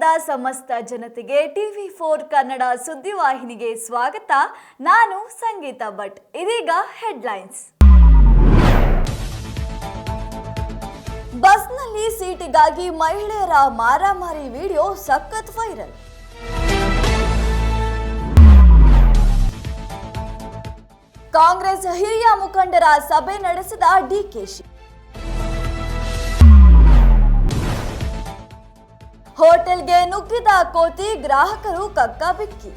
ಕರ್ನಾಟಕದ ಸಮಸ್ತ ಜನತೆಗೆ ಟಿವಿ ಫೋರ್ ಕನ್ನಡ ಸುದ್ದಿವಾಹಿನಿಗೆ ಸ್ವಾಗತ. ನಾನು ಸಂಗೀತ ಭಟ್. ಇದೀಗ ಹೆಡ್ಲೈನ್ಸ್. ಬಸ್ನಲ್ಲಿ ಸೀಟಿಗಾಗಿ ಮಹಿಳೆಯರ ಮಾರಾಮಾರಿ ವಿಡಿಯೋ ಸಖತ್ ವೈರಲ್. ಕಾಂಗ್ರೆಸ್ ಹಿರಿಯ ಮುಖಂಡರ ಸಭೆ ನಡೆಸಿದ ಡಿಕೆಶಿ ನುಗ್ಗಿದ ಕೋತಿ ಗ್ರಾಹಕರು ಕಕ್ಕಾಬಿಕ್ಕಿ.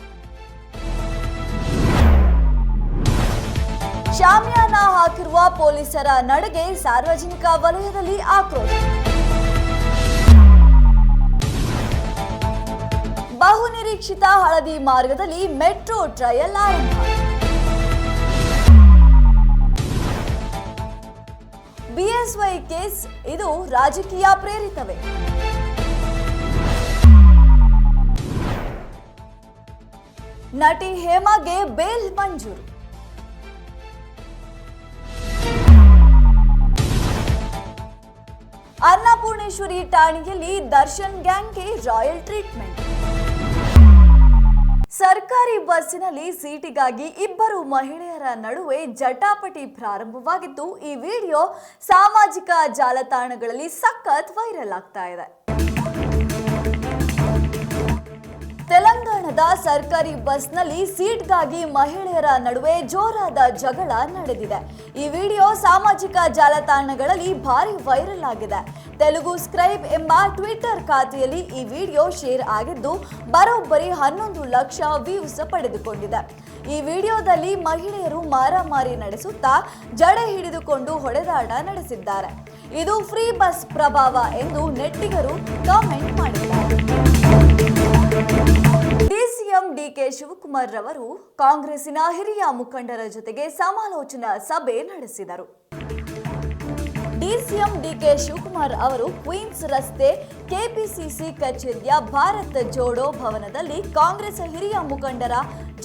ಶಾಮಿಯಾನ ಹಾಕಿರುವ ಪೊಲೀಸರ ನಡೆಗೆ ಸಾರ್ವಜನಿಕ ವಲಯದಲ್ಲಿ ಆಕ್ರೋಶ. ಬಹುನಿರೀಕ್ಷಿತ ಹಳದಿ ಮಾರ್ಗದಲ್ಲಿ ಮೆಟ್ರೋ ಟ್ರಯಲ್ ಆರಂಭ. ಬಿಎಸ್ವೈ ಕೇಸ್, ಇದು ರಾಜಕೀಯ ಪ್ರೇರಿತವೇ? ನಟಿ ಹೇಮಾಗೆ ಬೇಲ್ ಮಂಜೂರು. ಅನ್ನಪೂರ್ಣೇಶ್ವರಿ ಠಾಣೆಯಲ್ಲಿ ದರ್ಶನ್ ಗ್ಯಾಂಗ್ಗೆ ರಾಯಲ್ ಟ್ರೀಟ್ಮೆಂಟ್. ಸರ್ಕಾರಿ ಬಸ್ಸಿನಲ್ಲಿ ಸೀಟಿಗಾಗಿ ಇಬ್ಬರು ಮಹಿಳೆಯರ ನಡುವೆ ಜಟಾಪಟಿ ಪ್ರಾರಂಭವಾಗಿದ್ದು, ಈ ವಿಡಿಯೋ ಸಾಮಾಜಿಕ ಜಾಲತಾಣಗಳಲ್ಲಿ ಸಖತ್ ವೈರಲ್ ಆಗ್ತಾ ಇದೆ. ತೆಲಂಗಾಣದ ಸರ್ಕಾರಿ ಬಸ್ನಲ್ಲಿ ಸೀಟ್ಗಾಗಿ ಮಹಿಳೆಯರ ನಡುವೆ ಜೋರಾದ ಜಗಳ ನಡೆದಿದೆ. ಈ ವಿಡಿಯೋ ಸಾಮಾಜಿಕ ಜಾಲತಾಣಗಳಲ್ಲಿ ಭಾರಿ ವೈರಲ್ ಆಗಿದೆ. ತೆಲುಗು ಸ್ಕ್ರೈಬ್ ಎಂಬ ಟ್ವಿಟರ್ ಖಾತೆಯಲ್ಲಿ ಈ ವಿಡಿಯೋ ಶೇರ್ ಆಗಿದ್ದು, ಬರೋಬ್ಬರಿ ಹನ್ನೊಂದು ಲಕ್ಷ ವ್ಯೂಸ್ ಪಡೆದುಕೊಂಡಿದೆ. ಈ ವಿಡಿಯೋದಲ್ಲಿ ಮಹಿಳೆಯರು ಮಾರಾಮಾರಿ ನಡೆಸುತ್ತಾ ಜಡೆ ಹಿಡಿದುಕೊಂಡು ಹೊಡೆದಾಟ ನಡೆಸಿದ್ದಾರೆ. ಇದು ಫ್ರೀ ಬಸ್ ಪ್ರಭಾವ ಎಂದು ನೆಟ್ಟಿಗರು ಕಾಮೆಂಟ್ ಮಾಡಿದ್ದಾರೆ. ಶಿವಕುಮಾರ್ ರವರು ಕಾಂಗ್ರೆಸ್ಸಿನ ಹಿರಿಯ ಮುಖಂಡರ ಜೊತೆಗೆ ಸಮಾಲೋಚನಾ ಸಭೆ ನಡೆಸಿದರು. ಡಿಸಿಎಂ ಡಿಕೆ ಶಿವಕುಮಾರ್ ಅವರು ಕ್ವೀನ್ಸ್ ರಸ್ತೆ ಕೆಪಿಸಿಸಿ ಕಚೇರಿಯ ಭಾರತ ಜೋಡೋ ಭವನದಲ್ಲಿ ಕಾಂಗ್ರೆಸ್ ಹಿರಿಯ ಮುಖಂಡರ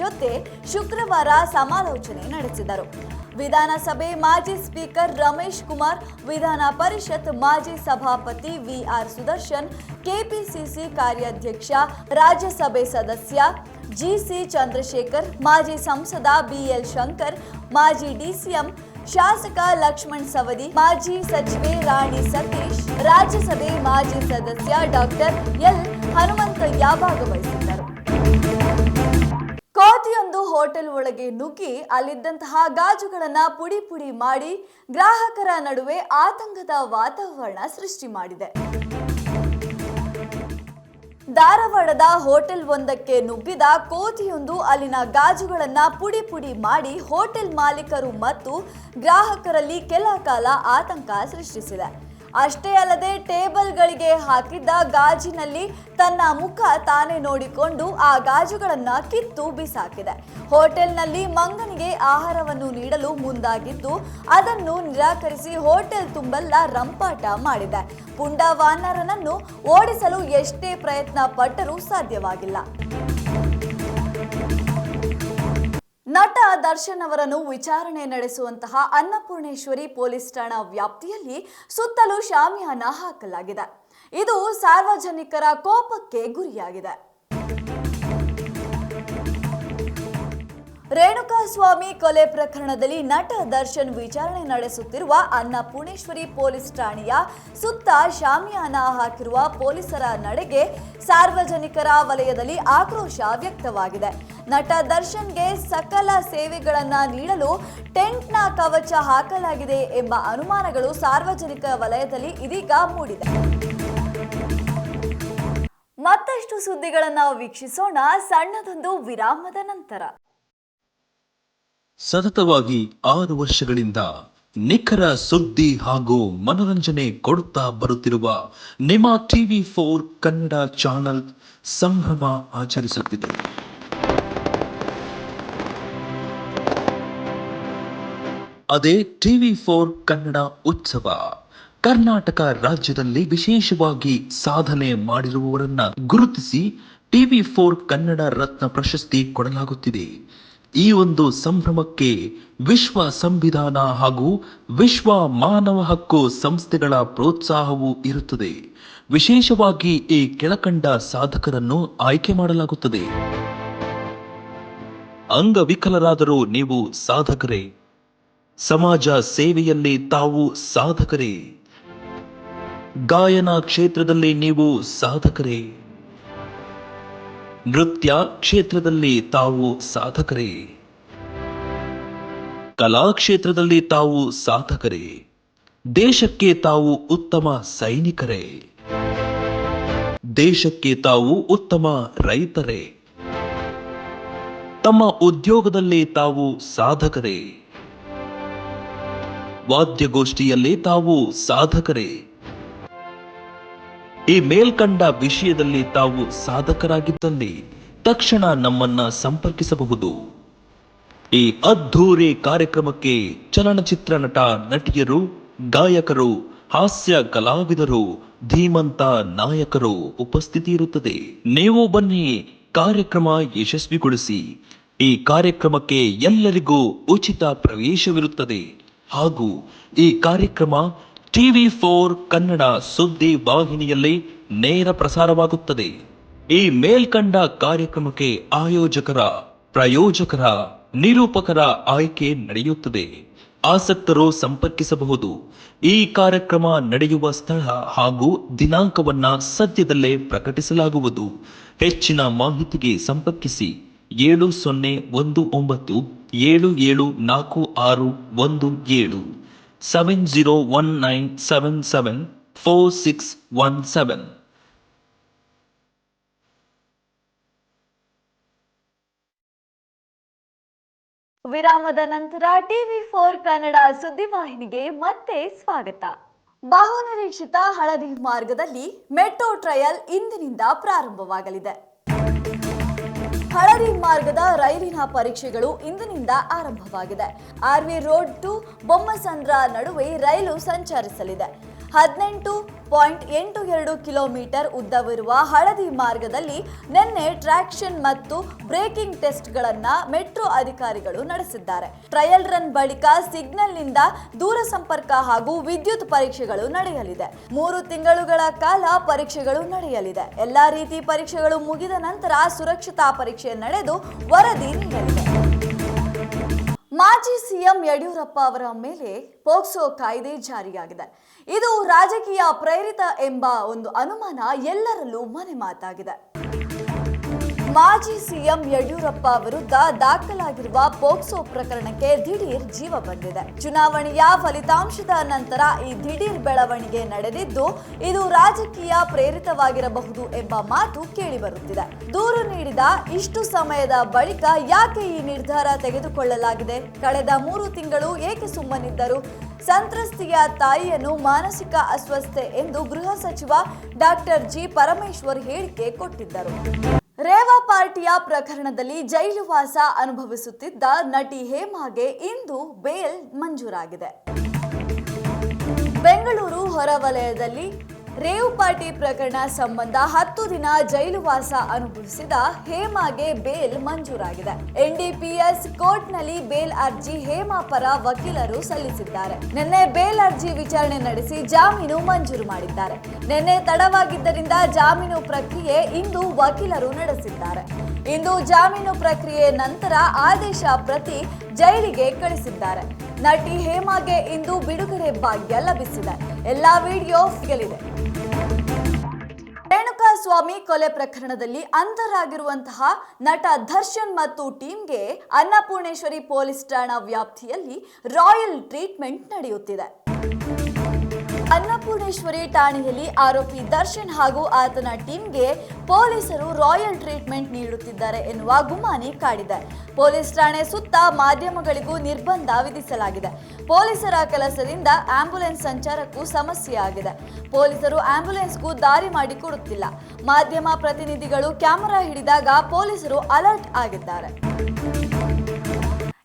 ಜೊತೆ ಶುಕ್ರವಾರ ಸಮಾಲೋಚನೆ ನಡೆಸಿದರು. ವಿಧಾನಸಭೆ ಮಾಜಿ ಸ್ಪೀಕರ್ ರಮೇಶ್ ಕುಮಾರ್, ವಿಧಾನ ಪರಿಷತ್ ಮಾಜಿ ಸಭಾಪತಿ ವಿಆರ್ ಸುದರ್ಶನ್, ಕೆಪಿಸಿಸಿ ಕಾರ್ಯಾಧ್ಯಕ್ಷ, ರಾಜ್ಯಸಭೆ ಸದಸ್ಯ ಜಿಸಿ ಚಂದ್ರಶೇಖರ್, ಮಾಜಿ ಸಂಸದ ಬಿಎಲ್ ಶಂಕರ್, ಮಾಜಿ ಡಿಸಿಎಂ ಶಾಸಕ ಲಕ್ಷ್ಮಣ್ ಸವದಿ, ಮಾಜಿ ಸಚಿವೆ ರಾಣಿ ಸತೀಶ್, ರಾಜ್ಯಸಭೆ ಮಾಜಿ ಸದಸ್ಯ ಡಾಕ್ಟರ್ ಎಲ್ ಹನುಮಂತಯ್ಯ ಭಾಗವಹಿಸಿದ್ದರು. ಕೋತಿಯೊಂದು ಹೋಟೆಲ್ ಒಳಗೆ ನುಗ್ಗಿ ಅಲ್ಲಿದ್ದಂತಹ ಗಾಜುಗಳನ್ನು ಪುಡಿ ಪುಡಿ ಮಾಡಿ ಗ್ರಾಹಕರ ನಡುವೆ ಆತಂಕದ ವಾತಾವರಣ ಸೃಷ್ಟಿ ಮಾಡಿದೆ. ಧಾರವಾಡದ ಹೋಟೆಲ್ ಒಂದಕ್ಕೆ ನುಗ್ಗಿದ ಕೋತಿಯೊಂದು ಅಲ್ಲಿನ ಗಾಜುಗಳನ್ನು ಪುಡಿ ಪುಡಿ ಮಾಡಿ ಹೋಟೆಲ್ ಮಾಲೀಕರು ಮತ್ತು ಗ್ರಾಹಕರಲ್ಲಿ ಕೆಲ ಕಾಲ ಆತಂಕ ಸೃಷ್ಟಿಸಿದೆ. ಅಷ್ಟೇ ಅಲ್ಲದೆ ಟೇಬಲ್ಗಳಿಗೆ ಹಾಕಿದ್ದ ಗಾಜಿನಲ್ಲಿ ತನ್ನ ಮುಖ ತಾನೇ ನೋಡಿಕೊಂಡು ಆ ಗಾಜುಗಳನ್ನು ಕಿತ್ತು ಬಿಸಾಕಿದೆ. ಹೋಟೆಲ್ನಲ್ಲಿ ಮಂಗನಿಗೆ ಆಹಾರವನ್ನು ನೀಡಲು ಮುಂದಾಗಿದ್ದು, ಅದನ್ನು ನಿರಾಕರಿಸಿ ಹೋಟೆಲ್ ತುಂಬೆಲ್ಲ ರಂಪಾಟ ಮಾಡಿದೆ. ಪುಂಡ ವಾನರನನ್ನು ಓಡಿಸಲು ಎಷ್ಟೇ ಪ್ರಯತ್ನ ಪಟ್ಟರೂ ಸಾಧ್ಯವಾಗಿಲ್ಲ. ನಟ ದರ್ಶನ್ ಅವರನ್ನು ವಿಚಾರಣೆ ನಡೆಸುವಂತಹ ಅನ್ನಪೂರ್ಣೇಶ್ವರಿ ಪೊಲೀಸ್ ಠಾಣಾ ವ್ಯಾಪ್ತಿಯಲ್ಲಿ ಸುತ್ತಲೂ ಶಾಮಿಯಾನ ಹಾಕಲಾಗಿದೆ. ಇದು ಸಾರ್ವಜನಿಕರ ಕೋಪಕ್ಕೆ ಗುರಿಯಾಗಿದೆ. ರೇಣುಕಾಸ್ವಾಮಿ ಕೊಲೆ ಪ್ರಕರಣದಲ್ಲಿ ನಟ ದರ್ಶನ್ ವಿಚಾರಣೆ ನಡೆಸುತ್ತಿರುವ ಅನ್ನಪೂರ್ಣೇಶ್ವರಿ ಪೊಲೀಸ್ ಠಾಣೆಯ ಸುತ್ತ ಶಾಮಿಯಾನ ಹಾಕಿರುವ ಪೊಲೀಸರ ನಡೆಗೆ ಸಾರ್ವಜನಿಕರ ವಲಯದಲ್ಲಿ ಆಕ್ರೋಶ ವ್ಯಕ್ತವಾಗಿದೆ. ನಟ ದರ್ಶನ್ಗೆ ಸಕಲ ಸೇವೆಗಳನ್ನು ನೀಡಲು ಟೆಂಟ್ನ ಕವಚ ಹಾಕಲಾಗಿದೆ ಎಂಬ ಅನುಮಾನಗಳು ಸಾರ್ವಜನಿಕ ವಲಯದಲ್ಲಿ ಇದೀಗ ಮೂಡಿದೆ. ಮತ್ತಷ್ಟು ಸುದ್ದಿಗಳನ್ನ ವೀಕ್ಷಿಸೋಣ ಸಣ್ಣದೊಂದು ವಿರಾಮದ ನಂತರ. ಸತತವಾಗಿ ಆರು ವರ್ಷಗಳಿಂದ ನಿಖರ ಸುದ್ದಿ ಹಾಗೂ ಮನೋರಂಜನೆ ಕೊಡುತ್ತಾ ಬರುತ್ತಿರುವ ನಿಮ್ಮ ಟಿವಿ ಫೋರ್ ಕನ್ನಡ ಚಾನಲ್ ಸಂಭ್ರಮ ಆಚರಿಸುತ್ತಿದೆ. ಅದೇ ಟಿವಿ ಫೋರ್ ಕನ್ನಡ ಉತ್ಸವ ಕರ್ನಾಟಕ ರಾಜ್ಯದಲ್ಲಿ ವಿಶೇಷವಾಗಿ ಸಾಧನೆ ಮಾಡಿರುವವರನ್ನ ಗುರುತಿಸಿ ಟಿವಿ ಫೋರ್ ಕನ್ನಡ ರತ್ನ ಪ್ರಶಸ್ತಿ ಕೊಡಲಾಗುತ್ತಿದೆ. ಈ ಒಂದು ಸಂಭ್ರಮಕ್ಕೆ ವಿಶ್ವ ಸಂವಿಧಾನ ಹಾಗೂ ವಿಶ್ವ ಮಾನವ ಹಕ್ಕು ಸಂಸ್ಥೆಗಳ ಪ್ರೋತ್ಸಾಹವೂ ಇರುತ್ತದೆ. ವಿಶೇಷವಾಗಿ ಈ ಕೆಳಕಂಡ ಸಾಧಕರನ್ನು ಆಯ್ಕೆ ಮಾಡಲಾಗುತ್ತದೆ. ಅಂಗವಿಕಲರಾದರೂ ನೀವು ಸಾಧಕರೇ. ಸಮಾಜ ಸೇವೆಯಲ್ಲಿ ತಾವು ಸಾಧಕರೇ. ಗಾಯನ ಕ್ಷೇತ್ರದಲ್ಲಿ ನೀವು ಸಾಧಕರೇ. ನೃತ್ಯ ಕ್ಷೇತ್ರದಲ್ಲಿ ತಾವು ಸಾಧಕರೇ. ಕಲಾ ಕ್ಷೇತ್ರದಲ್ಲಿ ತಾವು ಸಾಧಕರೇ. ದೇಶಕ್ಕೆ ತಾವು ಉತ್ತಮ ಸೈನಿಕರೇ. ದೇಶಕ್ಕೆ ತಾವು ಉತ್ತಮ ರೈತರೇ. ತಮ್ಮ ಉದ್ಯೋಗದಲ್ಲಿ ತಾವು ಸಾಧಕರೇ. ವಾದ್ಯಗೋಷ್ಠಿಯಲ್ಲಿ ತಾವು ಸಾಧಕರೇ. ಈ ಮೇಲ್ಕಂಡ ವಿಷಯದಲ್ಲಿ ತಾವು ಸಾಧಕರಾಗಿದ್ದಲ್ಲಿ ತಕ್ಷಣ ನಮ್ಮನ್ನ ಸಂಪರ್ಕಿಸಬಹುದು. ಈ ಅದ್ಧೂರಿ ಕಾರ್ಯಕ್ರಮಕ್ಕೆ ಚಲನಚಿತ್ರ ನಟ, ನಟಿಯರು, ಗಾಯಕರು, ಹಾಸ್ಯ ಕಲಾವಿದರು, ಧೀಮಂತ ನಾಯಕರು ಉಪಸ್ಥಿತಿ ಇರುತ್ತದೆ ನೀವು ಬನ್ನಿ ಕಾರ್ಯಕ್ರಮ ಯಶಸ್ವಿಗೊಳಿಸಿ. ಈ ಕಾರ್ಯಕ್ರಮಕ್ಕೆ ಎಲ್ಲರಿಗೂ ಉಚಿತ ಪ್ರವೇಶವಿರುತ್ತದೆ. ಹಾಗೂ ಈ ಕಾರ್ಯಕ್ರಮ ಟಿವಿ ಫೋರ್ ಕನ್ನಡ ಸುದ್ದಿ ವಾಹಿನಿಯಲ್ಲಿ ನೇರ ಪ್ರಸಾರವಾಗುತ್ತದೆ. ಈ ಮೇಲ್ಕಂಡ ಕಾರ್ಯಕ್ರಮಕ್ಕೆ ಆಯೋಜಕರ, ಪ್ರಾಯೋಜಕರ, ನಿರೂಪಕರ ಆಯ್ಕೆ ನಡೆಯುತ್ತದೆ. ಆಸಕ್ತರು ಸಂಪರ್ಕಿಸಬಹುದು. ಈ ಕಾರ್ಯಕ್ರಮ ನಡೆಯುವ ಸ್ಥಳ ಹಾಗೂ ದಿನಾಂಕವನ್ನ ಸದ್ಯದಲ್ಲೇ ಪ್ರಕಟಿಸಲಾಗುವುದು. ಹೆಚ್ಚಿನ ಮಾಹಿತಿಗೆ ಸಂಪರ್ಕಿಸಿ ಏಳು ಸೊನ್ನೆ ಒಂದು ಒಂಬತ್ತು ಏಳು ಏಳು ನಾಲ್ಕು ಆರು ಒಂದು ಏಳು. Seven zero one nine seven seven four six one seven ವಿರಾಮದ ನಂತರ ಟಿವಿ ಫೋರ್ ಕನ್ನಡ ಸುದ್ದಿವಾಹಿನಿಗೆ ಮತ್ತೆ ಸ್ವಾಗತ. ಬಹುನಿರೀಕ್ಷಿತ ಹಳದಿ ಮಾರ್ಗದಲ್ಲಿ ಮೆಟ್ರೋ ಟ್ರಯಲ್ ಇಂದಿನಿಂದ ಪ್ರಾರಂಭವಾಗಲಿದೆ. ಹಳದಿ ಮಾರ್ಗದ ರೈಲಿನ ಪರೀಕ್ಷೆಗಳು ಇಂದಿನಿಂದ ಆರಂಭವಾಗಿದೆ. ಆರ್ವಿ ರೋಡ್ ಟು ಬೊಮ್ಮಸಂದ್ರ ನಡುವೆ ರೈಲು ಸಂಚರಿಸಲಿದೆ. ಹದಿನೆಂಟು ಪಾಯಿಂಟ್ ಎಂಟು ಎರಡು ಕಿಲೋಮೀಟರ್ ಉದ್ದವಿರುವ ಹಳದಿ ಮಾರ್ಗದಲ್ಲಿ ನಿನ್ನೆ ಟ್ರಾಕ್ಷನ್ ಮತ್ತು ಬ್ರೇಕಿಂಗ್ ಟೆಸ್ಟ್ಗಳನ್ನು ಮೆಟ್ರೋ ಅಧಿಕಾರಿಗಳು ನಡೆಸಿದ್ದಾರೆ. ಟ್ರಯಲ್ ರನ್ ಬಳಿಕ ಸಿಗ್ನಲ್ನಿಂದ ದೂರ ಸಂಪರ್ಕ ಹಾಗೂ ವಿದ್ಯುತ್ ಪರೀಕ್ಷೆಗಳು ನಡೆಯಲಿದೆ. ಮೂರು ತಿಂಗಳುಗಳ ಕಾಲ ಪರೀಕ್ಷೆಗಳು ನಡೆಯಲಿದೆ. ಎಲ್ಲಾ ರೀತಿ ಪರೀಕ್ಷೆಗಳು ಮುಗಿದ ನಂತರ ಸುರಕ್ಷತಾ ಪರೀಕ್ಷೆ ನಡೆದು ವರದಿ ನೀಡಲಿದೆ. ಮಾಜಿ ಸಿಎಂ ಯಡಿಯೂರಪ್ಪ ಅವರ ಮೇಲೆ ಪೋಕ್ಸೋ ಕಾಯ್ದೆ ಜಾರಿಯಾಗಿದೆ. ಇದು ರಾಜಕೀಯ ಪ್ರೇರಿತ ಎಂಬ ಒಂದು ಅನುಮಾನ ಎಲ್ಲರಲ್ಲೂ ಮನೆ ಮಾತಾಗಿದೆ ಮಾಜಿ ಸಿಎಂ ಯಡಿಯೂರಪ್ಪ ವಿರುದ್ಧ ದಾಖಲಾಗಿರುವ ಪೋಕ್ಸೋ ಪ್ರಕರಣಕ್ಕೆ ದಿಢೀರ್ ಜೀವ ಬಂದಿದೆ. ಚುನಾವಣೆಯ ಫಲಿತಾಂಶದ ನಂತರ ಈ ದಿಢೀರ್ ಬೆಳವಣಿಗೆ ನಡೆದಿದ್ದು, ಇದು ರಾಜಕೀಯ ಪ್ರೇರಿತವಾಗಿರಬಹುದು ಎಂಬ ಮಾತು ಕೇಳಿಬರುತ್ತಿದೆ. ದೂರು ನೀಡಿದ ಇಷ್ಟು ಸಮಯದ ಬಳಿಕ ಯಾಕೆ ಈ ನಿರ್ಧಾರ ತೆಗೆದುಕೊಳ್ಳಲಾಗಿದೆ? ಕಳೆದ ಮೂರು ತಿಂಗಳು ಏಕೆ ಸುಮ್ಮನಿದ್ದರು? ಸಂತ್ರಸ್ತೆಯ ತಾಯಿಯನ್ನು ಮಾನಸಿಕ ಅಸ್ವಸ್ಥೆ ಎಂದು ಗೃಹ ಸಚಿವ ಡಾಕ್ಟರ್ ಜಿ ಪರಮೇಶ್ವರ್ ಹೇಳಿಕೆ ಕೊಟ್ಟಿದ್ದರು. ರೇವಾ ಪಾರ್ಟಿಯ ಪ್ರಕರಣದಲ್ಲಿ ಜೈಲುವಾಸ ಅನುಭವಿಸುತ್ತಿದ್ದ ನಟಿ ಹೇಮಾಗೆ ಇಂದು ಬೇಲ್ ಮಂಜೂರಾಗಿದೆ. ಬೆಂಗಳೂರು ಹೊರವಲಯದಲ್ಲಿ ರೇವ್ ಪಾರ್ಟಿ ಪ್ರಕರಣ ಸಂಬಂಧ ಹತ್ತು ದಿನ ಜೈಲುವಾಸ ಅನುಭವಿಸಿದ ಹೇಮಾಗೆ ಬೇಲ್ ಮಂಜೂರಾಗಿದೆ. ಎನ್ಡಿಪಿಎಸ್ ಕೋರ್ಟ್ನಲ್ಲಿ ಬೇಲ್ ಅರ್ಜಿ ಹೇಮಾ ಪರ ವಕೀಲರು ಸಲ್ಲಿಸಿದ್ದಾರೆ. ನಿನ್ನೆ ಬೇಲ್ ಅರ್ಜಿ ವಿಚಾರಣೆ ನಡೆಸಿ ಜಾಮೀನು ಮಂಜೂರು ಮಾಡಿದ್ದಾರೆ. ನಿನ್ನೆ ತಡವಾಗಿದ್ದರಿಂದ ಜಾಮೀನು ಪ್ರಕ್ರಿಯೆ ಇಂದು ವಕೀಲರು ನಡೆಸಿದ್ದಾರೆ. ಇಂದು ಜಾಮೀನು ಪ್ರಕ್ರಿಯೆ ನಂತರ ಆದೇಶ ಪ್ರತಿ ಜೈಲಿಗೆ ಕಳಿಸಿದ್ದಾರೆ. ನಟಿ ಹೇಮಾಗೆ ಇಂದು ಬಿಡುಗಡೆ ಭಾಗ್ಯ ಲಭಿಸಿದೆ. ಎಲ್ಲಾ ವಿಡಿಯೋ ಸಿಗಲಿದೆ ರೇಣುಕಾ ಸ್ವಾಮಿ ಕೊಲೆ ಪ್ರಕರಣದಲ್ಲಿ ಅಂತರಾಗಿರುವಂತಹ ನಟ ದರ್ಶನ್ ಮತ್ತು ಟೀಮ್ಗೆ ಅನ್ನಪೂರ್ಣೇಶ್ವರಿ ಪೊಲೀಸ್ ಠಾಣಾ ವ್ಯಾಪ್ತಿಯಲ್ಲಿ ರಾಯಲ್ ಟ್ರೀಟ್ಮೆಂಟ್ ನಡೆಯುತ್ತಿದೆ. ಅನ್ನಪೂರ್ಣೇಶ್ವರಿ ಠಾಣೆಯಲ್ಲಿ ಆರೋಪಿ ದರ್ಶನ್ ಹಾಗೂ ಆತನ ಟೀಮ್ಗೆ ಪೊಲೀಸರು ರಾಯಲ್ ಟ್ರೀಟ್ಮೆಂಟ್ ನೀಡುತ್ತಿದ್ದಾರೆ ಎನ್ನುವ ಗುಮಾನಿ ಕಾಡಿದೆ. ಪೊಲೀಸ್ ಠಾಣೆ ಸುತ್ತ ಮಾಧ್ಯಮಗಳಿಗೂ ನಿರ್ಬಂಧ ವಿಧಿಸಲಾಗಿದೆ. ಪೊಲೀಸರ ಕೆಲಸದಿಂದ ಆಂಬ್ಯುಲೆನ್ಸ್ ಸಂಚಾರಕ್ಕೂ ಸಮಸ್ಯೆಯಾಗಿದೆ ಪೊಲೀಸರು ಆಂಬ್ಯುಲೆನ್ಸ್ಗೂ ದಾರಿ ಮಾಡಿಕೊಡುತ್ತಿಲ್ಲ ಮಾಧ್ಯಮ ಪ್ರತಿನಿಧಿಗಳು ಕ್ಯಾಮೆರಾ ಹಿಡಿದಾಗ ಪೊಲೀಸರು ಅಲರ್ಟ್ ಆಗಿದ್ದಾರೆ.